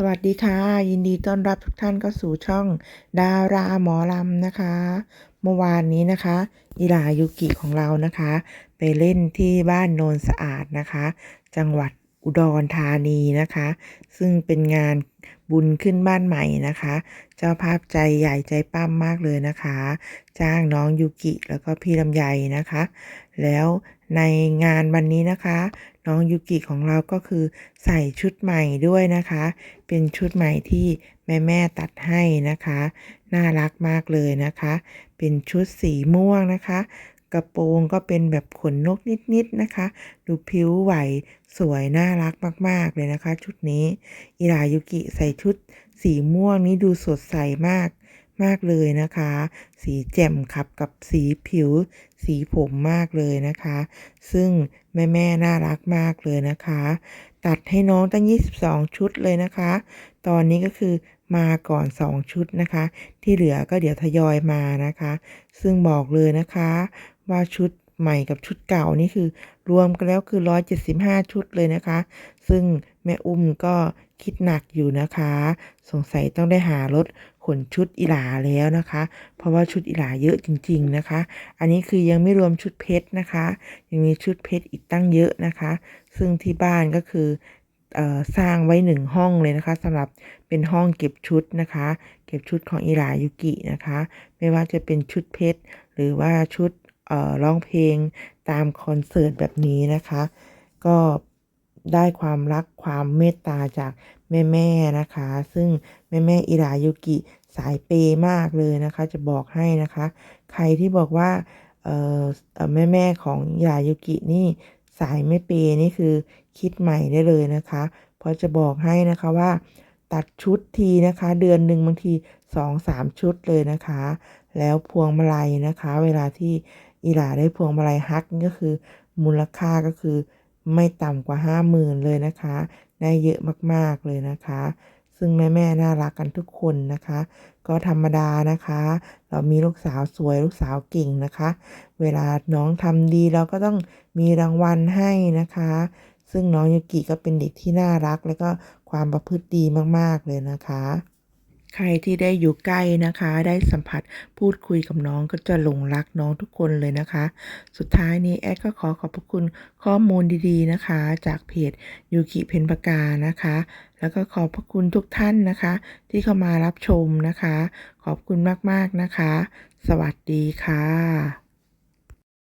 สวัสดีค่ะ ยินดีต้อนรับทุกท่านเข้าสู่ช่อง ดาราหมอลำนะคะ เมื่อวานนี้นะคะอิรายุกิของเรานะคะ ไปเล่นที่บ้านโนนสะอาดนะคะ จังหวัดอุดรธานีนะคะ ซึ่งเป็นงานบุญขึ้นบ้านใหม่นะคะ เจ้าภาพใจใหญ่ใจปั้มมากเลยนะคะ จ้างน้องยูกิแล้วก็พี่ลำไยนะคะ แล้วในงานวันนี้นะคะ น้องยูกิของเราก็คือใส่ชุดใหม่ด้วยนะคะ เป็นชุดใหม่ที่แม่แม่ตัดให้นะคะ น่ารักมากเลยนะคะ เป็นชุดสีม่วงนะคะ กระโปรงก็เป็นแบบขนนกนิดๆนะคะ ดูผิวไหวสวยน่ารักมากๆเลยนะคะ ชุดนี้อิรายุกิใส่ชุดสีม่วงนี้ดูสดใสมาก มากเลยนะคะ สีแจ่มขับกับสีผิว สีผมมากเลยนะคะ ซึ่งแม่แม่น่ารักมากเลยนะคะ ตัดให้น้องตั้ง 22 ชุดเลยนะคะ ตอนนี้ก็คือมาก่อน 2 ชุดนะคะ ที่เหลือก็เดี๋ยวทยอยมานะคะ ซึ่งบอกเลยนะคะ ว่าชุด ใหม่กับชุดเก่านี่คือ รวมกันแล้วคือ 175 ชุดเลยนะคะ ซึ่งแม่อุ้มก็คิดหนักอยู่นะคะ สงสัยต้องได้หารถขนชุดอิหลาแล้วนะคะ เพราะว่าชุดอิหลาเยอะจริง ๆนะคะ อันนี้คือยังไม่รวมชุดเพชรนะคะ ยังมีชุดเพชรอีกตั้งเยอะนะคะ ซึ่งที่บ้านก็คืออสร้างไว้หนึ่งห้องเลยนะคะสำหรับเป็นห้องเก็บชุดนะคะ เก็บชุดของอิหลายุกินะคะ ไม่ว่าจะเป็นชุดเพชรหรือว่าชุด ร้องเพลงตามคอนเสิร์ตแบบนี้นะคะ ก็ได้ความรักความเมตตาจากแม่ๆนะคะ ซึ่งแม่ๆอิรายุกิสายเปย์มากเลยนะคะ จะบอกให้นะคะ ใครที่บอกว่าเอ่แม่ของอิรายุกินี่สายไม่เปย์นี่คือคิดใหม่ได้เลยนะคะ เพราะจะบอกให้นะคะว่าตัดชุดทีนะคะ เดือนหนึ่งบางทีสองสามชุดเลยนะคะ แล้วพวงมาลัยนะคะ เวลาที่ อีหลาได้พวงมาลัยฮักก็คือ มูลค่าก็คือไม่ต่ำกว่าห้าหมื่นเลยนะคะ ได้เยอะมากๆเลยนะคะ ซึ่งแม่ๆน่ารักกันทุกคนนะคะ ก็ธรรมดานะคะ เรามีลูกสาวสวยลูกสาวเก่งนะคะ เวลาน้องทำดีเราก็ต้องมีรางวัลให้นะคะ ซึ่งน้องยูกิก็เป็นเด็กที่น่ารัก แล้วก็ความประพฤติดีมากๆเลยนะคะ ใครที่ได้อยู่ใกล้นะคะ ได้สัมผัสพูดคุยกับน้องก็จะหลงรักน้องทุกคนเลยนะคะ สุดท้ายนี้แอดก็ขอขอบพระคุณข้อมูลดีๆนะคะ จากเพจยูกิเพนปากานะคะ แล้วก็ขอบพระคุณทุกท่านนะคะ ที่เข้ามารับชมนะคะ ขอบคุณมากๆนะคะ สวัสดีค่ะ